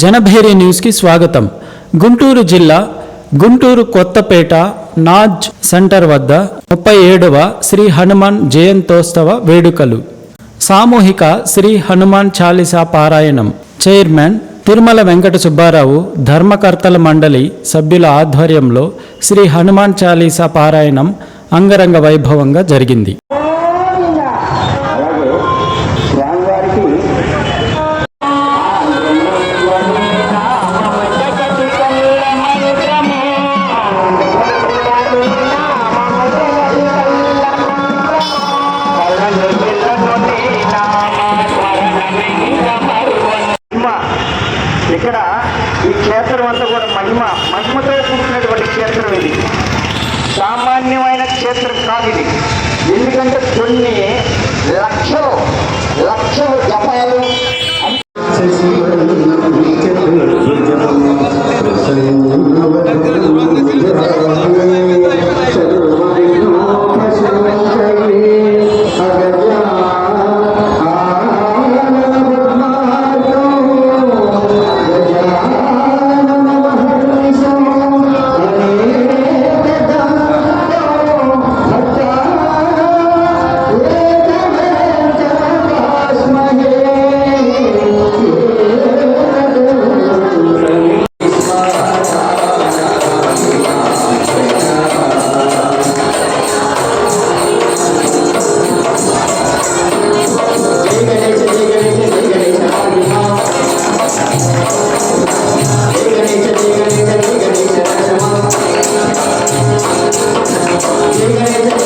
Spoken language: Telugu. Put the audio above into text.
జనభేరి న్యూస్కి స్వాగతం. గుంటూరు జిల్లా గుంటూరు కొత్తపేట నాజ్ సెంటర్ వద్ద ముప్పై ఏడవ శ్రీ హనుమాన్ జయంతోత్సవ వేడుకలు. సామూహిక శ్రీ హనుమాన్ చాలీసా పారాయణం. చైర్మన్ తిరుమల వెంకట సుబ్బారావు ధర్మకర్తల మండలి సభ్యుల ఆధ్వర్యంలో శ్రీ హనుమాన్ చాలీసా పారాయణం అంగరంగ వైభవంగా జరిగింది. ఇక్కడ ఈ క్షేత్రం అంతా కూడా మహిమ మహిమతో కూర్చున్నటువంటి క్షేత్రం ఇది. సామాన్యమైన క్షేత్రం కాదు ఇది. ఎందుకంటే కొన్ని లక్షలు లక్షలు జపాలు Gracias.